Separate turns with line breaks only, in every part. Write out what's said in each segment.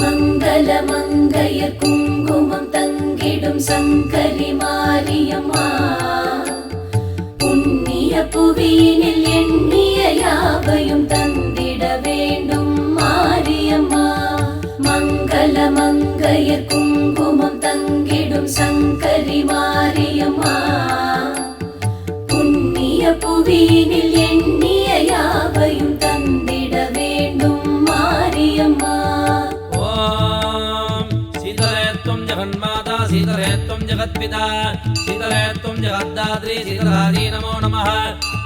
மங்கள மங்கையர் குங்குமம் தங்கிடும் சங்கரி மாரியம்மா. புண்ணிய புவியினில் எண்ணிய யாவையும் தந்திட வேண்டும் மாரியம்மா. மங்கள மங்கையர் குங்குமம் தங்கிடும் சங்கரி மாரியம்மா. புண்ணிய புவியினில்
त्वं जगन्माता शीतले त्वं जगत्पिता शीतले त्वं जगद्दात्री शीतलारी नमो नमः।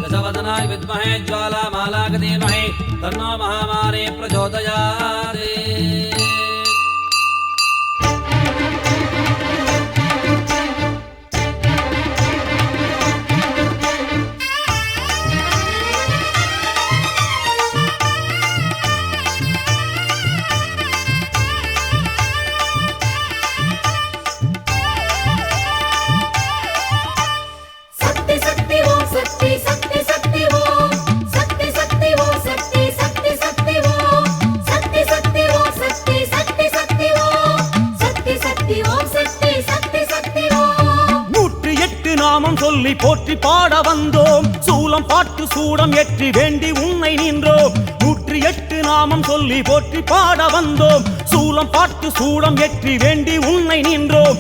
दशवदनाय विद्महे ज्वालामालाक धीमहि तन्नो महामारे प्रचोदयात्।
சொல்லி போற்றி பாட வந்தோம். சூலம் பாட்டு சூடம் ஏற்றி வேண்டி உன்னை நின்றோம். நூற்றி எட்டு நாமம் சொல்லி போற்றி பாட வந்தோம். சூலம் பாட்டு சூடம் ஏற்றி வேண்டி உன்னை நின்றோம்.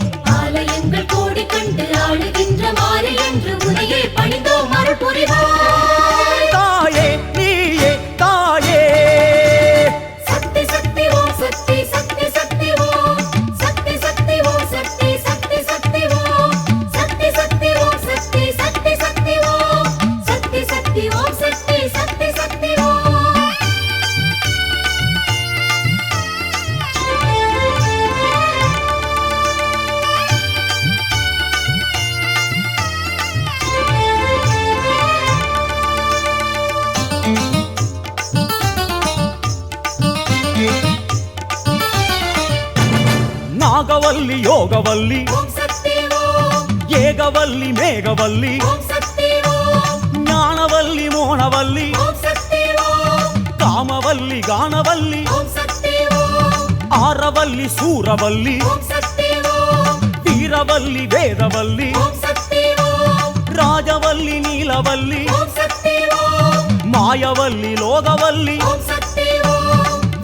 నాగవల్లి
యోగవల్లి ఏగవల్లి
మేఘవల్లి జ్ఞానవల్లి మోనవల్లి
కామవల్లి గానవల్లి
ఆరవల్లి సూరవల్లి వీరవల్లి
వేదవల్లి రాజవల్లి
నీలవల్లి మాయవల్లి లోగవల్లి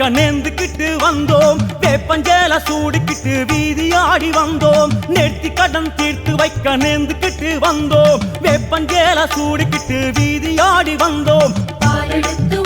தீர்த்து வந்தோம். வேப்பஞ்சேல சூடுக்கிட்டு வீதி ஆடி வந்தோம். நெட்டி கடன் தீர்த்து வைக்க நேர்ந்துக்கிட்டு வந்தோம். வேப்பஞ்சேல சூடுக்கிட்டு வீதி ஆடி வந்தோம்.
பாலெடுத்து